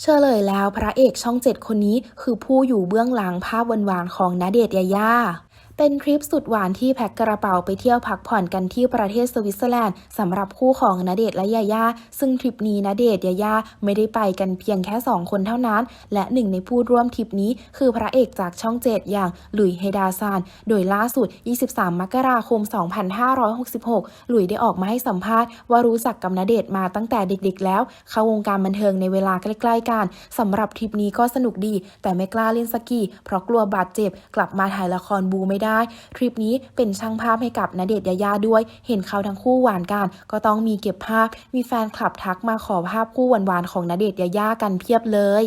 เฉลยแล้วพระเอกช่องเจ็ดคนนี้คือผู้อยู่เบื้องหลังภาพหวานๆของณเดชน์ยายา เป็นทริปสุดหวานที่แพ็คกระเป๋าไปเที่ยวพักผ่อนกันที่ประเทศสวิตเซอร์แลนด์สำหรับคู่ของณเดชน์และยายาซึ่งทริปนี้ณเดชน์ยายาไม่ได้ไปกันเพียงแค่ 2 คนเท่านั้น และหนึ่งในผู้ร่วมทริปนี้คือพระเอกจากช่องเจ็ดอย่างหลุยเฮดาซาน โดยล่าสุด 23 มกราคม 2566 หลุยได้ออกมาให้สัมภาษณ์ว่ารู้จักกับณเดชน์มาตั้งแต่เด็กๆ แล้ว เข้าวงการบันเทิงในเวลาใกล้ๆกันสำหรับทริปนี้ก็สนุกดี แต่ไม่กล้าเล่นสกีเพราะกลัวบาดเจ็บ กลับมาถ่ายละครบูไม่ได้ได้ ทริปนี้เป็นช่างภาพให้กับณเดชน์ยายาด้วย เห็นเขาทั้งคู่หวานกัน ก็ต้องมีเก็บภาพ มีแฟนคลับทักมาขอภาพคู่หวานๆของณเดชน์ยายากันเพียบเลย